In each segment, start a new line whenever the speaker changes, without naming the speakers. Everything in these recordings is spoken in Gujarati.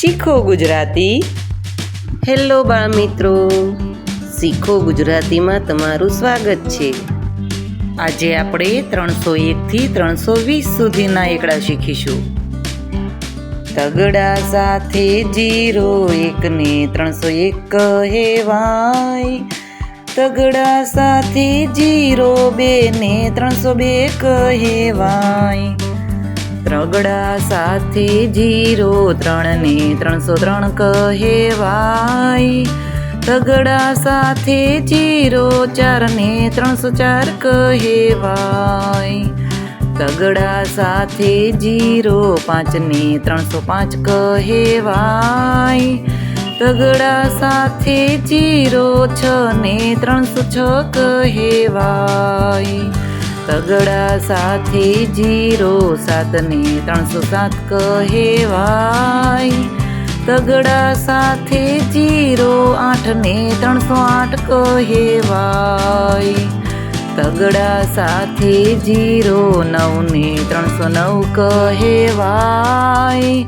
શીખો ગુજરાતી. હેલો બાળ મિત્રો શીખો ગુજરાતીમાં તમારું સ્વાગત છે. આજે આપણે ત્રણસો એકથી ત્રણસો વીસ સુધીના એકડા શીખીશું. તગડા સાથે જીરો એકને ત્રણસો એક કહેવાય. તગડા સાથે જીરો બે ને ત્રણસો બે કહેવાય. ત્રગડા સાથે જીરો ત્રણ ને ત્રણસો ત્રણ કહેવાય. તગડા સાથે જીરો ચાર ને ત્રણસો ચાર કહેવાય. તગડા સાથે જીરો પાંચ ને ત્રણસો પાંચ કહેવાય. તગડા સાથે જીરો છ ને ત્રણસો છ કહેવાય. તગડા સાથે જીરો સાત ને ત્રણસો સાત કહેવાય. તગડા સાથે જીરો આઠ ને ત્રણસો આઠ કહેવાય. તગડા સાથે જીરો નવ ને ત્રણસો નવ કહેવાય.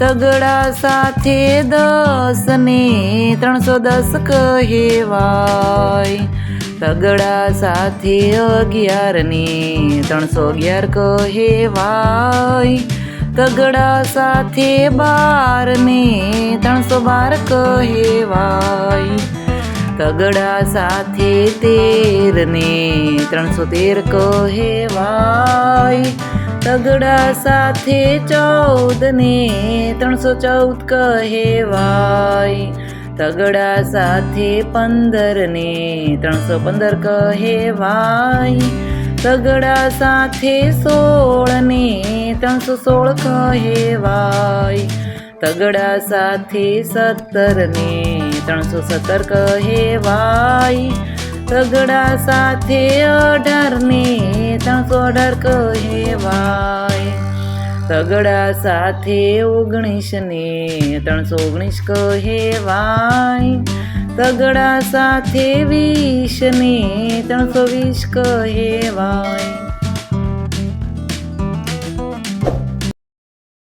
તગડા સાથે દસ ને ત્રણસો દસ કહેવાય. તગડા સાથે અગિયાર ને ત્રણસો અગિયાર કહેવાય. તગડા સાથે બાર ને ત્રણસો બાર કહેવાય. તગડા સાથે તેર ને ત્રણસો તેર કહેવાય. તગડા સાથે ચૌદ ને ત્રણસો ચૌદ કહેવાય. તગડા સાથે પંદર ને ત્રણસો પંદર કહેવાય. તગડા સાથે સોળ ને ત્રણસો સોળ કહેવાય. તગડા સાથે સત્તર ને ત્રણસો સત્તર કહેવાય. તગડા સાથે અઢાર ને ત્રણસો અઢાર કહેવાય. તગડા સાથે ઓગણીસ ને ત્રણસો ઓગણીસ કહેવાય. તગડા સાથે વીસ ને ત્રણસો વીસ કહેવાય.